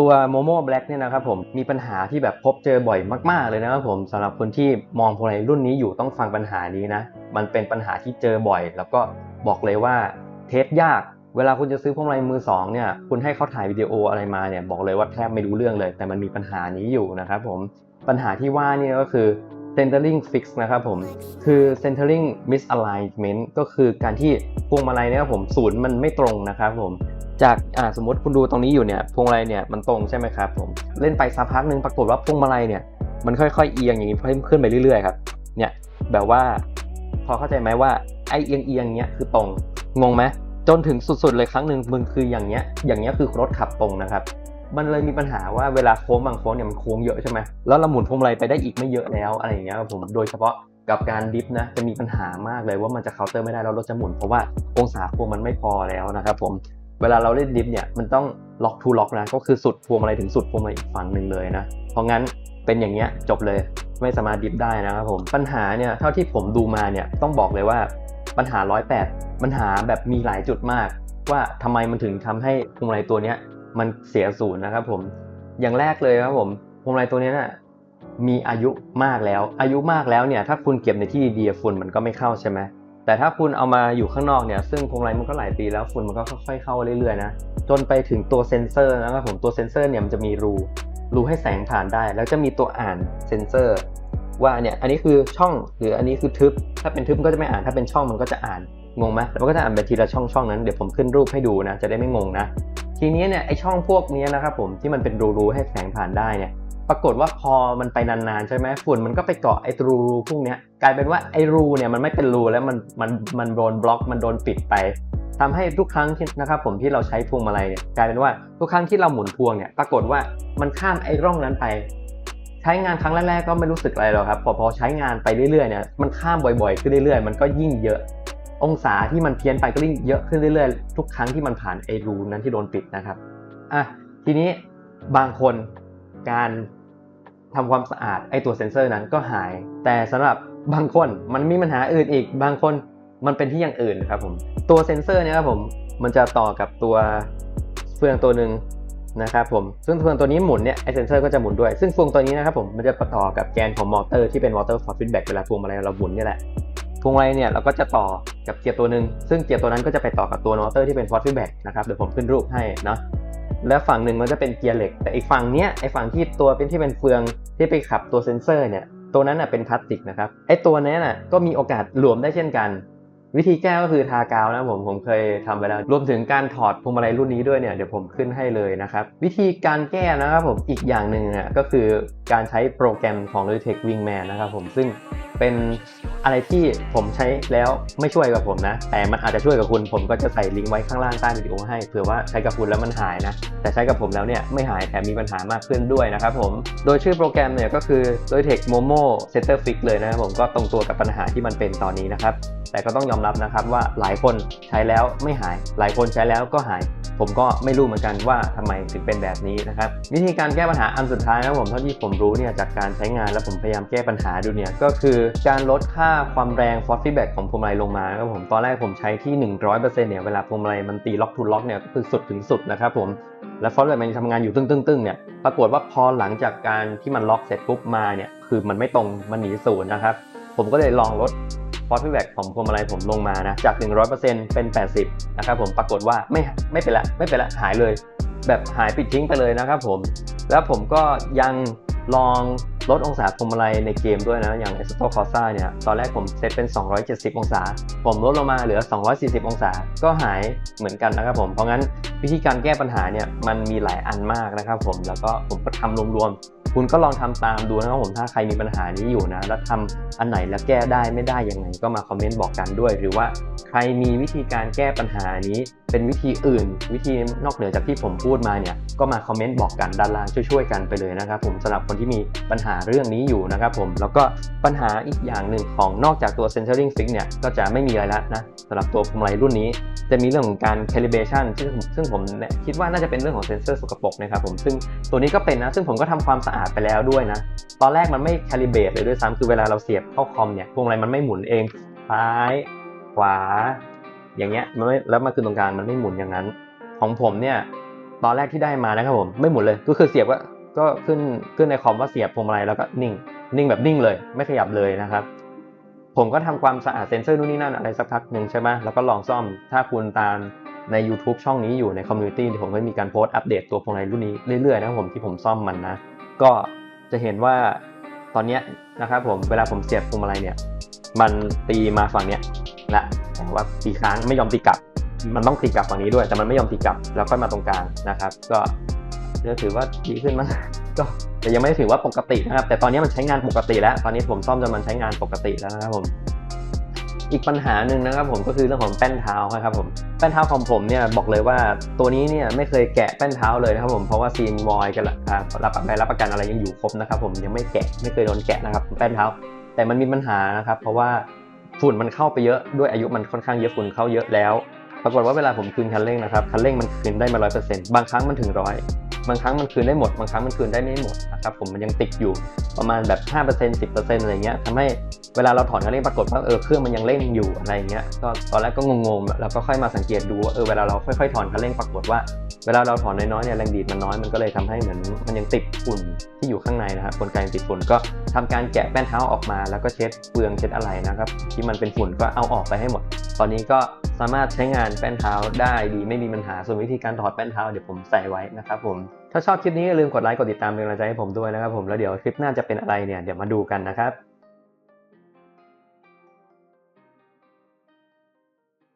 ตัว Momo Black เนี่ยนะครับผมมีปัญหาที่แบบพบเจอบ่อยมาก ๆ เลยนะครับผมสำหรับคนที่มองพวงมาลัยรุ่นนี้อยู่ต้องฟังปัญหานี้นะ มันเป็นปัญหาที่เจอบ่อย แล้วก็บอกเลยว่าเทสยากเวลาคุณจะซื้อพวงมาลัยมือสองเนี่ยคุณให้เขาถ่ายวิดีโออะไรมาเนี่ยบอกเลยว่าแทบไม่รู้เรื่องเลย แต่มันมีปัญหานี้อยู่นะครับผมปัญหาที่ว่านี่ก็คือ centering fix นะครับผมคือ centering misalignment ก็คือการที่พวงมาลัยเนี่ยผมศูนย์มันไม่ตรงนะครับผม จากอ่าสมมติคุณดูตรงนี้อยู่เนี่ยพวงมาลัยเนี่ยมันตรงใช่ไหมครับผมเล่นไปสักพักหนึ่งปรากฏว่าพวงมาลัยเนี่ยมันค่อยๆเอียงอย่างนี้เพิ่มขึ้นไปเรื่อยๆครับเนี่ยแบบว่าพอเข้าใจไหมว่าไอเอียงเอียงๆเนี้ยคือตรงงงไหมจนถึงสุดๆเลยครั้งหนึ่งมึงคืออย่างเนี้ยอย่างเนี้ยคือรถขับตรงนะครับมันเลยมีปัญหาว่าเวลาโค้งบางโค้งเนี่ยมันโค้งเยอะใช่ไหมแล้วเราหมุนพวงมาลัยไปได้อีกไม่เยอะแล้วอะไรอย่างเงี้ยครับผมโดยเฉพาะกับการดิฟนะจะมีปัญหามากเลยว่ามันจะเคาน์เตอร์ไม่ได้แล้วรถจะหมุนเพราะว่าองศาพวงมันไม่พอแล้วนะครับผม เวลาเราเล่นดิฟเนี่ยมันต้องล็อกทูล็อกนะก็คือสุดพวงมาลัยถึงสุดพวงมาลัยอีกฝั่งหนึ่งเลยนะ เพราะงั้นเป็นอย่างเงี้ยจบเลยไม่สามารถดิฟได้นะครับผมปัญหาเนี่ยเท่าที่ผมดูมาเนี่ยต้องบอกเลยว่าปัญหา 108 ปัญหาแบบมีหลายจุดมาก ว่าทำไมมันถึงทำให้พวงมาลัยตัวเนี้ยมันเสียศูนย์นะครับผมอย่างแรกเลยครับผมพวงมาลัยตัวเนี้ยน่ะมีอายุมากแล้ว อายุมากแล้วเนี่ยถ้าคุณเก็บในที่ดีๆฝุ่นมันก็ไม่เข้าใช่ไหม แต่ถ้าคุณเอามาอยู่ข้างนอกเนี่ยซึ่งพวงมาลัยมันก็หลายปีแล้วฝุ่นมันก็ค่อยๆเข้าเรื่อยๆนะจนไปถึงตัวเซนเซอร์นะครับผมตัวเซนเซอร์เนี่ยมันจะมีรูรูให้แสงผ่านได้ แล้วจะมีตัวอ่านเซนเซอร์ ว่าเนี่ยอันนี้คือช่องหรืออันนี้คือทึบ ถ้าเป็นทึบมันก็จะไม่อ่านถ้าเป็นช่องมันก็จะอ่านงงไหมแล้วมันก็จะอ่านไปทีละช่องช่องนั้นเดี๋ยวผมขึ้นรูปให้ดูนะจะได้ไม่งงนะ ทีนี้เนี่ยไอช่องพวกนี้นะครับผมที่มันเป็นรูๆให้แสงผ่านได้เนี่ย ปรากฏว่าพอมันไปนานๆใช่ไหมฝุ่นมันก็ไปเกาะไอ้รูรูพวกเนี้ยกลายเป็นว่าไอ้รูเนี่ยมันไม่เป็นรูแล้วมันมันมันโดนบล็อกมันโดนปิดไปทำให้ทุกครั้งที่นะครับผมที่เราใช้พวงมาลัยเนี่ยกลายเป็นว่าทุกครั้งที่เราหมุนพวงเนี่ยปรากฏว่ามันข้ามไอ้ร่องนั้นไป ใช้งานครั้งแรกๆก็ไม่รู้สึกอะไรหรอกครับพอพอใช้งานไปเรื่อยๆเนี่ยมันข้ามบ่อยๆขึ้นเรื่อยๆ มันก็ยิ่งเยอะองศาที่มันเพี้ยนไปก็ยิ่งเยอะขึ้นเรื่อยๆ ทุกครั้งที่มันผ่านไอ้รูนั้นที่โดนปิดนะครับอะทีนี้บางคนการ ทำความสะอาดไอตัวเซ็นเซอร์นั้นก็หาย แต่สำหรับบางคนมันมีปัญหาอื่นอีก บางคนมันเป็นที่อย่างอื่นครับผมตัวเซ็นเซอร์เนี่ยครับผมมันจะต่อกับตัวเฟืองตัวหนึ่งนะครับผมซึ่งเฟืองตัวนี้หมุนเนี่ยไอเซนเซอร์ก็จะหมุนด้วย ซึ่งเฟืองตัวนี้นะครับผมมันจะประต่อกับแกนของมอเตอร์ที่เป็นมอเตอร์ฟอร์ฟีดแบ็กเวลาพวงมาลัยเราหมุนนี่แหละพวงมาลัยเนี่ยเราก็จะต่อกับเกียร์ตัวหนึ่งซึ่งเกียร์ตัวนั้นก็จะไปต่อกับตัวมอเตอร์ที่เป็นฟอร์ฟีดแบ็กนะครับเดี๋ยวผมขึ้นรูปให้เนาะ และฝั่งหนึ่งมันจะเป็นเกียร์เหล็ก แต่อีกฝั่งเนี้ยไอฝั่งที่ตัวเป็นที่เป็นเฟืองที่ไปขับตัวเซนเซอร์เนี่ยตัวนั้นน่ะเป็นพลาสติกนะครับไอตัวนี้น่ะก็มีโอกาสหลวมได้เช่นกัน วิธีแก้ก็คือทากาวนะผมผมเคยทำไปแล้ว รวมถึงการถอดพวงมาลัยรุ่นนี้ด้วยเนี่ยเดี๋ยวผมขึ้นให้เลยนะครับ วิธีการแก้นะครับผมอีกอย่างหนึ่งอะก็คือการใช้โปรแกรมของ Logitech Wingman นะครับผมซึ่งเป็นอะไรที่ผมใช้แล้วไม่ช่วยกับผมนะ แต่มันอาจจะช่วยกับคุณ ผมก็จะใส่ลิงก์ไว้ข้างล่างใต้วิดีโอให้เผื่อว่าใช้กับคุณแล้วมันหายนะ แต่ใช้กับผมแล้วเนี่ยไม่หายแถมมีปัญหามากขึ้นด้วยนะครับผม โดยชื่อโปรแกรมเนี่ยก็คือ Logitech Momo Center Fix เลยนะครับผมก็ตรงตัวกับปัญหาที่มันเป็นตอนนี้นะครับ แต่ก็ต้องยอมรับนะครับว่าหลายคนใช้แล้วไม่หาย หลายคนใช้แล้วก็หาย ผมก็ไม่รู้เหมือนกันว่าทำไมถึงเป็นแบบนี้นะครับวิธีการแก้ปัญหาอันสุดท้ายนะผมเท่าที่ผมรู้เนี่ยจากการใช้งานแล้วผมพยายามแก้ปัญหาดูเนี่ยก็คือการลดค่าความแรง force feedback ของพวงมาลัยลงมาครับผมตอนแรกผมใช้ที่ 100%เนี่ยเวลาพวงมาลัยมันตีล็อกทูล็อกเนี่ยก็คือสุดถึงสุดนะครับผมและ force feedback มันทำงานอยู่ตึ้งๆเนี่ยปรากฏว่าพอหลังจากการที่มันล็อกเสร็จปุ๊บมาเนี่ยคือมันไม่ตรงมันหนีศูนย์นะครับ ผมก็เลยลองลด ฟอสฟีแบ็กของพวงมาลัยผมลงมานะ จาก 100%เป็น 80 นะครับผม ปรากฏว่าไม่ไม่เป็นละไม่เป็นละหายเลย แบบหายปิดทิ้งไปเลยนะครับผม แล้วผมก็ยังลองลดองศาพวงมาลัยในเกมด้วยนะ อย่าง e s t o Corsa เนี่ย ตอนแรกผมเซตเป็น 270 องศา ผมลดลงมาเหลือ 240 องศา ก็หายเหมือนกันนะครับผม เพราะงั้นวิธีการแก้ปัญหาเนี่ย มันมีหลายอันมากนะครับผม แล้วก็ผมก็ทำรวมๆ คุณก็ลองทำตามดูนะครับผมถ้าใครมีปัญหานี้อยู่นะ แล้วทำอันไหนแล้วแก้ได้ไม่ได้ยังไงก็มาคอมเมนต์บอกกันด้วย หรือว่าใครมีวิธีการแก้ปัญหานี้ เป็นวิธีอื่น วิธีนอกเหนือจากที่ผมพูดมาเนี่ยก็มาคอมเมนต์บอกกันด้านล่างช่วยๆกันไปเลยนะครับผมสำหรับคนที่มีปัญหาเรื่องนี้อยู่นะครับผมแล้วก็ปัญหาอีกอย่างหนึ่งของนอกจากตัว centering fix เนี่ยก็จะไม่มีอะไรแล้วนะสำหรับตัวพวงมาลัยรุ่นนี้ จะมีเรื่องของการ calibration ซึ่งซึ่งผมคิดว่าน่าจะเป็นเรื่องของเซนเซอร์สกปรกนะครับผมซึ่งตัวนี้ก็เป็นนะ ซึ่งผมก็ทำความสะอาดไปแล้วด้วยนะ ตอนแรกมันไม่ calibrate เลยด้วยซ้ำคือเวลาเราเสียบเข้าคอมเนี่ยพวงมาลัยมันไม่หมุนเองซ้ายขวา อย่างเงี้ยมันไม่แล้วมันคือตรงกลางมันไม่หมุนอย่างนั้น ของผมเนี่ยตอนแรกที่ได้มานะครับผมไม่หมุนเลยก็คือเสียบก็ก็ขึ้นขึ้นในคอมว่าเสียบพวงมาลัยแล้วก็นิ่ง นิ่งแบบนิ่งเลยไม่ขยับเลยนะครับ ผมก็ทำความสะอาดเซ็นเซอร์นู่นนี่นั่นอะไรสักพักหนึ่งใช่ไหมแล้วก็ลองซ่อมถ้าคุณตามใน YouTube ช่องนี้อยู่ในคอมมูนิตี้ผมก็มีการโพสต์อัปเดตตัวพวงมาลัยรุ่นนี้เรื่อยๆนะผมที่ผมซ่อมมันนะ ก็จะเห็นว่าตอนนี้นะครับผมเวลาผมเสียบพวงมาลัยเนี่ย มันตีมาฝั่งเนี้ยนะแต่ว่าตีค้างไม่ยอมตีกลับ มันต้องตีกลับฝั่งนี้ด้วย แต่มันไม่ยอมตีกลับแล้วค่อยมาตรงกลางนะครับ ก็จะถือว่าดีขึ้นมั้งก็ แต่ยังไม่ถือว่าปกตินะครับ แต่ตอนนี้มันใช้งานปกติแล้ว ตอนนี้ผมซ่อมจนมันใช้งานปกติแล้วนะครับผม อีกปัญหาหนึ่งนะครับผมก็คือเรื่องของแป้นเท้าครับผม แป้นเท้าของผมเนี่ยบอกเลยว่าตัวนี้เนี่ยไม่เคยแกะแป้นเท้าเลยนะครับผมเพราะว่าซีนวอยกันละครับรับใบรับประกันอะไรยังอยู่ครบนะครับผมยังไม่แกะไม่เคยโดนแกะนะครับแป้นเท้า แต่มันมีปัญหานะครับ เพราะว่าฝุ่นมันเข้าไปเยอะด้วยอายุมันค่อนข้างเยอะฝุ่นเข้าเยอะแล้วปรากฏว่าเวลาผมคืนคันเร่งนะครับคันเร่งมันคืนได้มาร้อยเปอร์เซ็นต์บางครั้งมันถึงร้อย บางครั้งมันคืนได้หมด บางครั้งมันคืนได้ไม่หมดนะครับผมมันยังติดอยู่ประมาณแบบ 5% 10%อะไรเงี้ยทำให้เวลาเราถอนคันเร่งปรากฏว่าเออเครื่องมันยังเร่งอยู่อะไรเงี้ยก็ตอนแรกก็งงๆแล้วก็ค่อยมาสังเกตดูว่าเออเวลาเราค่อยๆถอนคันเร่งปรากฏว่า เวลาเราถอนน้อยๆเนี่ยแรงดีดมันน้อยมันก็เลยทำให้เหมือนมันยังติดฝุ่นที่อยู่ข้างในนะครับกลไกมันติดฝุ่นก็ทำการแกะแป้นเท้าออกมา แล้วก็เช็ดเปลืองเช็ดอะไรนะครับที่มันเป็นฝุ่นก็เอาออกไปให้หมด ตอนนี้ก็ สามารถใช้งานแป้นเท้าได้ดีไม่มีปัญหาส่วนวิธีการถอดแป้นเท้าเดี๋ยวผมใส่ไว้นะครับผมถ้าชอบคลิปนี้อย่าลืมกดไลค์กดติดตามเป็นกำลังใจให้ผมด้วยนะครับผมแล้วเดี๋ยวคลิปหน้าจะเป็นอะไรเนี่ยเดี๋ยวมาดูกันนะครับ